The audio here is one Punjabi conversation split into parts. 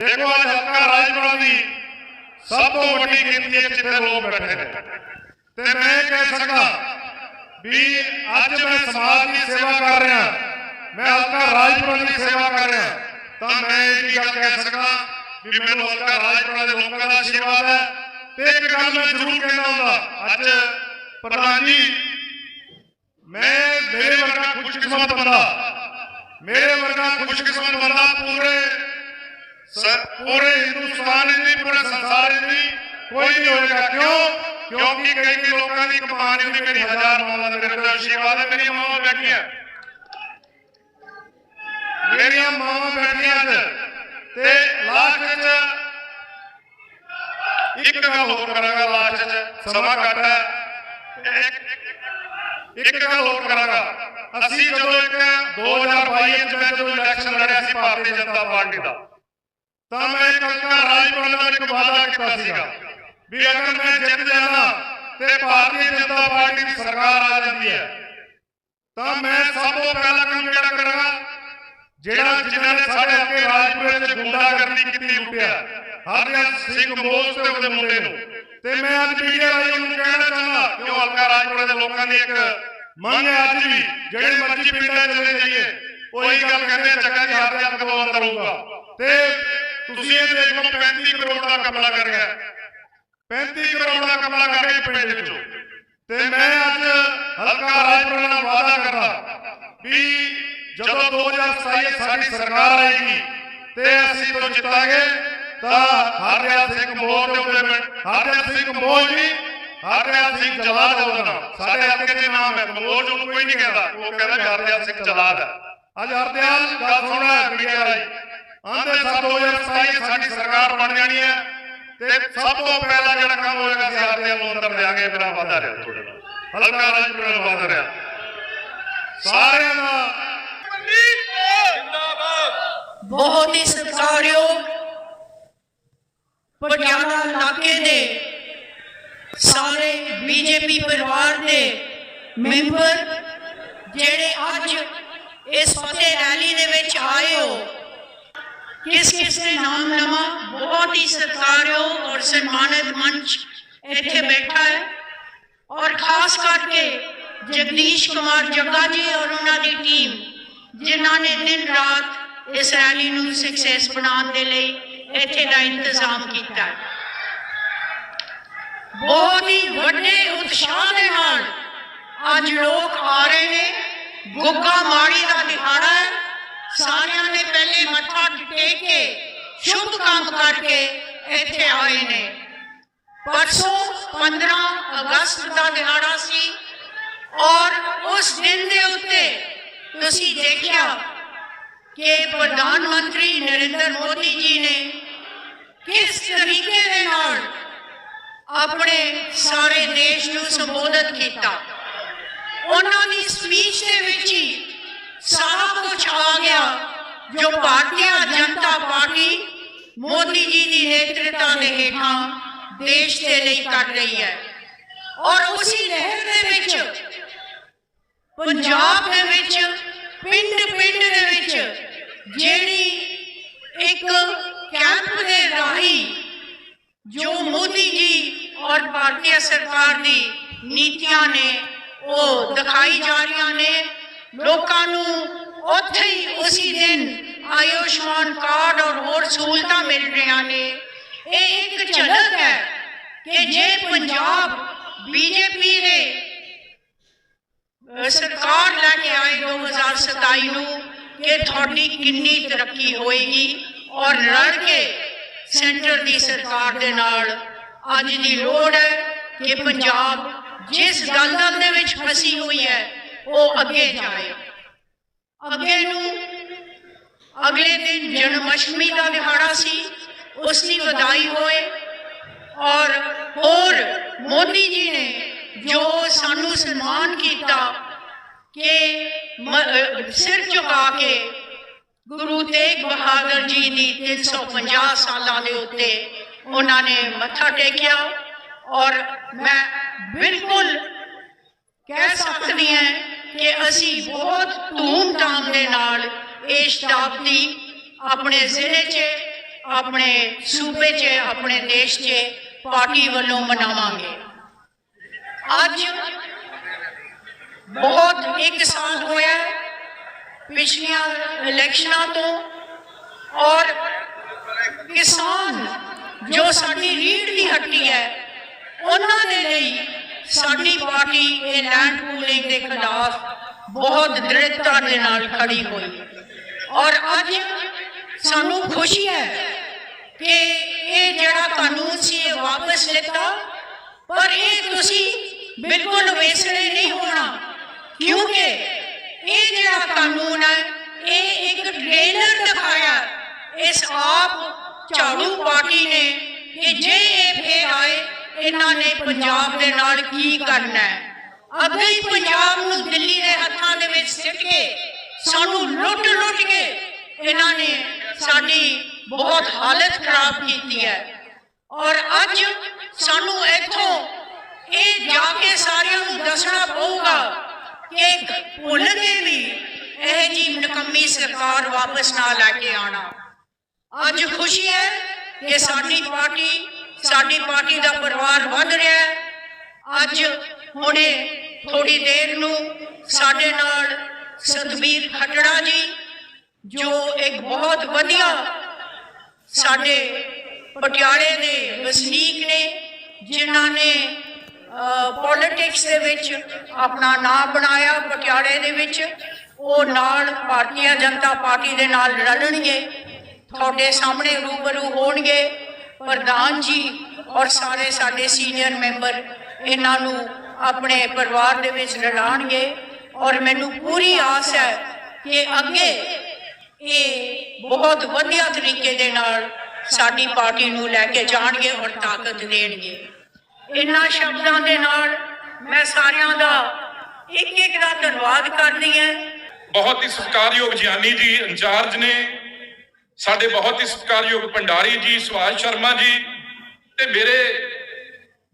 ਦੇਖੋ ਅੱਜ ਹਲਕਾ ਰਾਜਪੁਰਾ ਦੀ ਸਭ ਤੋਂ ਵੱਡੀ ਗਿਣਤੀ ਵਿੱਚ ਇੱਥੇ ਲੋਕ ਬੈਠੇ ਨੇ ਤੇ ਮੈਂ ਇਹ ਕਹਿ ਸਕਦਾ ਵੀ ਅੱਜ ਮੈਂ ਸਮਾਜ ਦੀ ਸੇਵਾ ਕਰ ਰਿਹਾ ਮੈਂ ਹਲਕਾ ਰਾਜਪੁਰਾ ਦੀ ਸੇਵਾ ਕਰ ਰਿਹਾ ਤਾਂ ਮੈਂ ਇਹ ਵੀ ਗੱਲ ਕਹਿ ਸਕਦਾ ਵੀ ਮੈਨੂੰ ਹਲਕਾ ਰਾਜਪੁਰਾ ਦੇ ਲੋਕਾਂ ਦਾ ਆਸ਼ੀਰਵਾਦ ਹੈ ਤੇ ਇੱਕ ਗੱਲ ਮੈਂ ਜ਼ਰੂਰ ਕਹਿਣਾ ਹੁੰਦਾ ਅੱਜ ਪ੍ਰਧਾਨ ਜੀ ਮੈਂ ਮੇਰੇ ਵਰਗਾ ਖੁਸ਼ਕਿਸਮਤ ਬੰਦਾ ਮੇਰੇ ਵਰਗਾ ਖੁਸ਼ਕਿਸਮਤ ਬੰਦਾ ਪੂਰੇ ਸ- ਪੂਰੇ ਹਿੰਦੁਸਤਾਨ ਵਿੱਚ ਪੂਰੇ ਸੰਸਾਰ ਵਿੱਚ ਕੋਈ ਨਹੀਂ ਹੋਏਗਾ ਕਿਉਂ? ਕਿਉਂਕਿ ਕਈ ਕਈ ਲੋਕਾਂ ਦੀ ਕਮਾਨ ਵੀ ਮੇਰੀ ਹਜ਼ਾਰ ਮਾਵਾਂ ਦਾ ਮੇਰੇ ਕੋਲ ਆਸ਼ੀਰਵਾਦ ਹੈ, ਮੇਰੀਆਂ ਮਾਵਾਂ ਬੈਠੀਆਂ। ਮੇਰੀਆਂ ਮਾਵਾਂ ਬੈਠੀਆਂ ਅੱਜ। ਤੇ ਲਾਸਟ ਵਿੱਚ ਇੱਕ ਗੱਲ ਹੋਰ ਕਰਾਂਗਾ ਲਾਸਟ ਵਿੱਚ ਸਮਾਂ ਘੱਟ ਹੈ। ਇੱਕ- ਇੱਕ ਗੱਲ ਹੋਰ ਕਰਾਂਗਾ। ਅਸੀਂ ਜਦੋਂ ਇੱਕ 2022 ਵਿੱਚ ਮੈਂ ਜਦੋਂ ਇਲੈਕਸ਼ਨ ਲੜਿਆ ਸੀ, ਭਾਰਤੀ ਜਨਤਾ ਪਾਰਟੀ ਦਾ ਤਾਂ ਮੈਂ ਕਲਕੱਤਾ ਰਾਜਪੁਰਾ ਨਾਲ ਇੱਕ ਵਾਅਦਾ ਕੀਤਾ ਸੀਗਾ ਵੀ ਅਗਰ ਮੈਂ ਜਿੱਤ ਜਾਣਾ ਤੇ ਭਾਰਤੀ ਜਨਤਾ ਪਾਰਟੀ ਦੀ ਸਰਕਾਰ ਆ ਜਾਂਦੀ ਹੈ ਤਾਂ ਮੈਂ ਸਭ ਤੋਂ ਪਹਿਲਾ ਕੰਮ ਜਿਹੜਾ ਕਰਾਂਗਾ ਜਿਹੜਾ ਜਿਨ੍ਹਾਂ ਨੇ ਸਾਡੇ ਹਲਕੇ ਰਾਜਪੁਰੇ ਵਿੱਚ ਗੁੰਡਾਗਰਦੀ ਕੀਤੀ ਲੁੱਟਿਆ ਹਰਦਿਆਲ ਸਿੰਘ ਮੋਸ ਤੇ ਉਹਦੇ ਮੁੰਡੇ ਨੂੰ। ਤੇ ਮੈਂ ਅੱਜ ਮੀਡੀਆ ਰਾਹੀਂ ਉਹਨੂੰ ਕਹਿਣਾ ਚਾਹੁੰਦਾ ਕਿ ਉਹ ਹਲਕਾ ਰਾਜਪੁਰੇ ਦੇ ਲੋਕਾਂ ਦੀ ਇੱਕ ਮੰਗ ਹੈ ਅੱਜ ਵੀ ਜਿਹੜੇ ਮਰਜ਼ੀ ਪਿੰਡਾਂ 'ਚ ਚਲੇ ਜਾਈਏ ਉਹੀ ਗੱਲ ਕਹਿੰਦੇ ਆ, ਚੱਕਾ ਜੀ ਹਰਦਿਆਲ ਕਦੋਂ ਅੰਦਰ ਤੇ ਤੁਸੀਂ ਇਹ ਦੇਖ ਲਓ 35 ਕਰੋੜ ਦਾ ਕਮਲਾ ਕਰ ਰਿਹਾ 35 ਕਰੋੜ ਦਾ ਕਮਲਾ ਕਰ ਜੀ ਪਿੰਡ ਵਿੱਚੋਂ। ਤੇ ਮੈਂ ਅੱਜ ਹਲਕਾ ਰਾਜਪੁਰਾ ਨਾਲ ਵਾਅਦਾ ਕਰਦਾ ਵੀ ਜਦੋਂ 2027 ਵਿੱਚ ਸਾਡੀ ਸਰਕਾਰ ਆਏਗੀ ਤੇ ਅਸੀਂ ਤੋਂ ਜਿੱਤਾਂਗੇ ਤਾਂ ਹਰਦਿਆਲ ਸਿੰਘ ਮੋਹ ਦੇ ਉਹਦੇ ਪਿੰਡ ਹਰਦਿਆਲ ਸਿੰਘ ਮੋਹ ਜੀ ਹਰਦਿਆਲ ਸਿੰਘ ਜਲਾਦ ਨਾਮ ਸਾਡੇ ਹਲਕੇ ਦੇ ਨਾਮ ਹੈ ਮੋਹ ਨੂੰ ਕੋਈ ਨਹੀਂ ਕਹਿੰਦਾ। ਉਹ ਕਹਿੰਦਾ ਵੀ ਹਰਦਿਆਲ ਸਿੰਘ ਜਲਾਦ ਹੈ। ਅੱਜ ਹਰਦਿਆਲ ਗੱਲ ਸੁਣਨਾ ਹੈ ਮੀਡੀਆ ਰਾਹੀਂ ਆਂਦੇ ਸਾਲ 2027 ਵਿੱਚ ਸਾਡੀ ਸਰਕਾਰ ਬਣ ਜਾਣੀ ਹੈ। ਤੇ ਸਭ ਤੋਂ ਪਹਿਲਾ ਜਿਹੜਾ ਕੰਮ ਹੋਏਗਾ, ਅਸੀਂ ਹਰਦਿਆਲ ਨੂੰ ਅੰਦਰ ਲਿਆਂਗੇ ਮੇਰਾ ਵਾਦਾ ਰਿਹਾ ਤੁਹਾਡੇ ਨਾਲ। ਹਲਕਾ ਰਾਜਪੁਰਾ ਦਾ ਵਾਦਾ ਰਿਹਾ ਸਾਰਿਆਂ ਦਾ ਬਹੁਤ ਹੀ ਸਤਿਕਾਰਯੋਗ ਪਟਿਆਲਾ ਇਲਾਕੇ ਦੇ ਸਾਰੇ ਬੀਜੇਪੀ ਪਰਿਵਾਰ ਦੇ ਮੈਂਬਰ ਜਿਹੜੇ ਅੱਜ ਇਸ ਫਤਿਹ ਰੈਲੀ ਦੇ ਵਿੱਚ ਆਏ ਹੋ ਕਿਸ ਕਿਸ ਦੇ ਨਾਮ ਲਵਾਂ? ਬਹੁਤ ਹੀ ਸਤਿਕਾਰਯੋਗ ਔਰ ਸਨਮਾਨਿਤ ਮੰਚ ਇੱਥੇ ਬੈਠਾ ਹੈ। ਔਰ ਖਾਸ ਕਰਕੇ ਜਗਦੀਸ਼ ਕੁਮਾਰ ਜੱਗਾ ਜੀ ਔਰ ਉਹਨਾਂ ਦੀ ਟੀਮ, ਜਿਨ੍ਹਾਂ ਨੇ ਦਿਨ ਰਾਤ ਇਸ ਰੈਲੀ ਨੂੰ ਸਕਸੈਸ ਬਣਾਉਣ ਦੇ ਲਈ ਇੱਥੇ ਦਾ ਇੰਤਜ਼ਾਮ ਕੀਤਾ ਹੈ। ਬਹੁਤ ਹੀ ਵੱਡੇ ਉਤਸ਼ਾਹ ਦੇ ਨਾਲ ਅੱਜ ਲੋਕ ਆ ਰਹੇ ਨੇ। ਗੁੱਗਾ ਮਾੜੀ ਦਾ ਦਿਹਾੜਾ ਹੈ। ਸਾਰਿਆਂ ਨੇ ਪਹਿਲੇ ਮੱਥਾ ਟੇਕ ਕੇ ਸ਼ੁਭ ਕੰਮ ਕਰਕੇ ਇੱਥੇ ਆਏ ਨੇ। ਪਰਸੋਂ 15 ਅਗਸਤ ਦਾ ਦਿਹਾੜਾ ਸੀ ਔਰ ਉਸ ਦਿਨ ਦੇ ਉੱਤੇ ਤੁਸੀਂ ਦੇਖਿਆ ਕਿ ਪ੍ਰਧਾਨ ਮੰਤਰੀ ਨਰਿੰਦਰ ਮੋਦੀ ਜੀ ਨੇ ਕਿਸ ਤਰੀਕੇ ਦੇ ਨਾਲ ਆਪਣੇ ਸਾਰੇ ਦੇਸ਼ ਨੂੰ ਸੰਬੋਧਨ ਕੀਤਾ। ਉਹਨਾਂ ਦੀ ਸਪੀਚ ਦੇ ਵਿੱਚ ਹੀ ਸਾਰਾ ਕੁਝ ਆ ਗਿਆ। ਜੋ ਭਾਰਤੀ ਜਨਤਾ ਪਾਰਟੀ ਮੋਦੀ ਜੀ ਦੀ ਨੇਤਰਤਾ ਦੇ ਹੇਠਾਂ ਦੇਸ਼ ਦੇ ਲਈ ਕਰ ਰਹੀ ਹੈ। ਔਰ ਉਸੇ ਲਹਿਰ ਦੇ ਵਿੱਚ, ਪੰਜਾਬ ਦੇ ਵਿੱਚ ਪਿੰਡ ਪਿੰਡ ਦੇ ਵਿੱਚ ਜਿਹੜੀ ਇੱਕ ਕੈਂਪ ਦੇ ਰਾਹੀਂ ਜੋ ਮੋਦੀ ਜੀ ਔਰ ਭਾਰਤੀ ਸਰਕਾਰ ਦੀ ਨੀਤੀਆਂ ਨੇ ਉਹ ਦਿਖਾਈ ਜਾ ਰਹੀਆਂ ਨੇ ਲੋਕਾਂ ਨੂੰ ਉੱਥੇ ਹੀ ਉਸੇ ਦਿਨ ਆਯੁਸ਼ਮਾਨ ਕਾਰਡ ਔਰ ਹੋਰ ਸਹੂਲਤਾਂ ਮਿਲ ਰਹੀਆਂ ਨੇ। ਇਹ ਇੱਕ ਝਲਕ ਹੈ ਕਿ ਜੇ ਪੰਜਾਬ ਬੀਜੇਪੀ ਦੇ ਅਹ, ਸਰਕਾਰ ਲੈ ਕੇ ਆਏ 2027 ਨੂੰ ਕਿ ਤੁਹਾਡੀ ਕਿੰਨੀ ਤਰੱਕੀ ਹੋਏਗੀ ਔਰ ਰਲ ਕੇ ਸੈਂਟਰ ਦੀ ਸਰਕਾਰ ਦੇ ਨਾਲ ਅੱਜ ਦੀ ਲੋੜ ਹੈ ਕਿ ਪੰਜਾਬ ਜਿਸ ਦਲਦਲ ਦੇ ਵਿੱਚ ਫਸੀ ਹੋਈ ਹੈ ਉਹ ਅੱਗੇ ਜਾਏ। ਅੱਗੇ ਨੂੰ ਅਗਲੇ ਦਿਨ ਜਨਮ ਅਸ਼ਟਮੀ ਦਾ ਦਿਹਾੜਾ ਸੀ, ਉਸ ਦੀ ਵਧਾਈ ਹੋਏ ਔਰ ਹੋਰ ਮੋਦੀ ਜੀ ਨੇ ਜੋ ਸਾਨੂੰ ਸਨਮਾਨ ਕੀਤਾ ਕਿ ਸਿਰ ਝੁਕਾ ਕੇ ਗੁਰੂ ਤੇਗ ਬਹਾਦਰ ਜੀ ਦੀ 350 ਸਾਲਾਂ ਦੇ ਉੱਤੇ ਉਹਨਾਂ ਨੇ ਮੱਥਾ ਟੇਕਿਆ ਔਰ ਮੈਂ ਬਿਲਕੁਲ ਕਹਿ ਸਕਦੀ ਹਾਂ ਕਿ ਅਸੀਂ ਬਹੁਤ ਧੂਮ-ਧਾਮ ਦੇ ਨਾਲ ਇਹ ਸ਼ਤਾਬਦੀ ਆਪਣੇ ਜ਼ਿਲ੍ਹੇ 'ਚ, ਆਪਣੇ ਸੂਬੇ 'ਚ, ਆਪਣੇ ਦੇਸ਼ 'ਚ ਪਾਰਟੀ ਵੱਲੋਂ ਮਨਾਵਾਂਗੇ। ਅੱਜ ਬਹੁਤ ਇੱਕ ਸਾਲ ਹੋਇਆ ਪਿਛਲੀਆਂ ਇਲੈਕਸ਼ਨਾਂ ਤੋਂ ਔਰ ਕਿਸਾਨ ਜੋ ਸਾਡੀ ਰੀੜ ਦੀ ਹੱਟੀ ਹੈ, ਉਹਨਾਂ ਦੇ ਲਈ ਸਾਡੀ ਪਾਰਟੀ ਇਹ ਲੈਂਡ ਪੂਲਿੰਗ ਦੇ ਖਿਲਾਫ ਬਹੁਤ ਦ੍ਰਿੜਤਾ ਦੇ ਨਾਲ ਖੜੀ ਹੋਈ। ਔਰ ਅੱਜ ਸਾਨੂੰ ਖੁਸ਼ੀ ਹੈ ਕਿ ਇਹ ਜਿਹੜਾ ਕਾਨੂੰਨ ਸੀ ਇਹ ਵਾਪਸ ਲਿੱਤਾ। ਪਰ ਇਹ ਤੁਸੀਂ ਬਿਲਕੁਲ ਵੇਸੜੇ ਨਹੀਂ ਹੋਣਾ, ਕਿਉਂਕਿ ਇਹ ਜਿਹੜਾ ਕਾਨੂੰਨ ਹੈ, ਇਹ ਇੱਕ ਟ੍ਰੇਲਰ ਦਿਖਾਇਆ। ਇਸ ਆਪ ਝਾੜੂ ਪਾਰਟੀ ਨੇ ਕਿ ਜੇ ਇਹ ਫੇਰ ਆਏ ਇਹਨਾਂ ਨੇ ਪੰਜਾਬ ਦੇ ਨਾਲ ਕੀ ਕਰਨਾ ਹੈ? ਅੱਗੇ ਹੀ ਪੰਜਾਬ ਨੂੰ ਦਿੱਲੀ ਦੇ ਹੱਥਾਂ ਦੇ ਵਿੱਚ ਸਿੱਟ ਕੇ ਸਾਨੂੰ ਲੁੱਟ ਲੁੱਟ ਕੇ ਇਹਨਾਂ ਨੇ ਸਾਡੀ ਬਹੁਤ ਹਾਲਤ ਖਰਾਬ ਕੀਤੀ ਹੈ। ਔਰ ਅੱਜ ਸਾਨੂੰ ਇੱਥੋਂ ਇਹ ਜਾ ਕੇ ਸਾਰਿਆਂ ਨੂੰ ਦੱਸਣਾ ਪਊਗਾ ਕਿ ਭੁੱਲ ਕੇ ਵੀ ਇਹ ਜੀ ਨਕੰਮੀ ਸਰਕਾਰ ਵਾਪਸ ਨਾ ਲੈ ਕੇ ਆਣਾ ਅੱਜ ਖੁਸ਼ੀ ਹੈ ਕਿ ਸਾਡੀ ਪਾਰਟੀ ਸਾਡੀ ਪਾਰਟੀ ਦਾ ਪਰਿਵਾਰ ਵੱਧ ਰਿਹਾ ਹੈ। ਅੱਜ ਹੁਣੇ ਥੋੜੀ ਦੇਰ ਨੂੰ ਸਾਡੇ ਨਾਲ ਸਤਬੀਰ ਖਟੜਾ ਜੀ, ਜੋ ਇੱਕ ਬਹੁਤ ਵਧੀਆ ਸਾਡੇ ਪਟਿਆਲੇ ਦੇ ਵਸਨੀਕ ਨੇ, ਜਿਨ੍ਹਾਂ ਨੇ ਪੋਲਿਟਿਕਸ ਦੇ ਵਿੱਚ ਆਪਣਾ ਨਾਮ ਬਣਾਇਆ ਪਟਿਆਲੇ ਦੇ ਵਿੱਚ। ਉਹ ਨਾਲ ਭਾਰਤੀ ਜਨਤਾ ਪਾਰਟੀ ਦੇ ਨਾਲ ਲੜਨਗੇ। ਤੁਹਾਡੇ ਸਾਹਮਣੇ ਰੂਬਰੂ ਹੋਣਗੇ। ਪ੍ਰਧਾਨ ਜੀ ਔਰ ਸਾਰੇ ਸਾਡੇ ਸੀਨੀਅਰ ਮੈਂਬਰ ਇਹਨਾਂ ਨੂੰ ਆਪਣੇ ਪਰਿਵਾਰ ਦੇ ਵਿੱਚ ਰਲਾਣਗੇ ਔਰ ਮੈਨੂੰ ਪੂਰੀ ਆਸ ਹੈ ਕਿ ਅੱਗੇ ਇਹ ਬਹੁਤ ਵਧੀਆ ਤਰੀਕੇ ਦੇ ਨਾਲ ਸਾਡੀ ਪਾਰਟੀ ਨੂੰ ਲੈ ਕੇ ਜਾਣਗੇ ਔਰ ਤਾਕਤ ਦੇਣਗੇ। ਇਹਨਾਂ ਸ਼ਬਦਾਂ ਦੇ ਨਾਲ ਮੈਂ ਸਾਰਿਆਂ ਦਾ ਇੱਕ ਇੱਕ ਦਾ ਧੰਨਵਾਦ ਕਰਦੀ ਹਾਂ। ਬਹੁਤ ਹੀ ਸਤਿਕਾਰਯੋਗ ਗਿਆਨੀ ਜੀ ਇੰਚਾਰਜ ਨੇ ਸਾਡੇ ਬਹੁਤ ਹੀ ਸਤਿਕਾਰਯੋਗ ਭੰਡਾਰੀ ਜੀ ਸੁਭਾਸ਼ ਸ਼ਰਮਾ ਜੀ ਤੇ ਮੇਰੇ